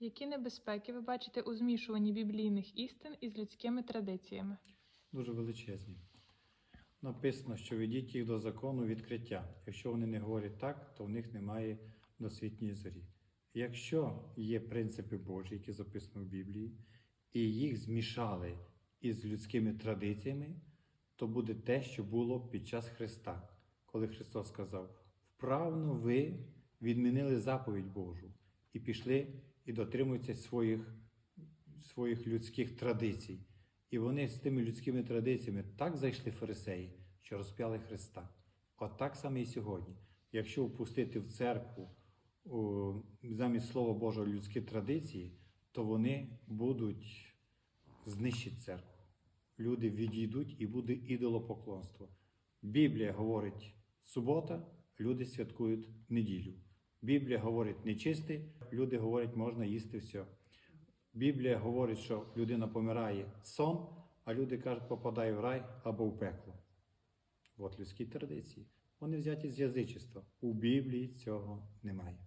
Які небезпеки ви бачите у змішуванні біблійних істин із людськими традиціями? дуже величезні. Написано, що ведіть їх до закону відкриття. Якщо вони не говорять так, то в них немає досвітньої зорі. Якщо є принципи Божі, які записані в Біблії, і їх змішали із людськими традиціями, то буде те, що було під час Христа, коли Христос сказав: вправно ви відмінили заповідь Божу і пішли і дотримуєтеся своїх, своїх людських традицій. І вони з тими людськими традиціями так зайшли фарисеї, що розп'яли Христа. От так само і сьогодні. Якщо впустити в церкву о, замість Слова Божого людські традиції, то вони будуть знищити церкву. Люди відійдуть і буде ідолопоклонство. Біблія говорить субота, люди святкують неділю. Біблія говорить нечистий, люди говорять, можна їсти все. Біблія говорить, що людина помирає сон, а люди кажуть, попадає в рай або в пекло. От людські традиції. Вони взяті з язичества. У Біблії цього немає.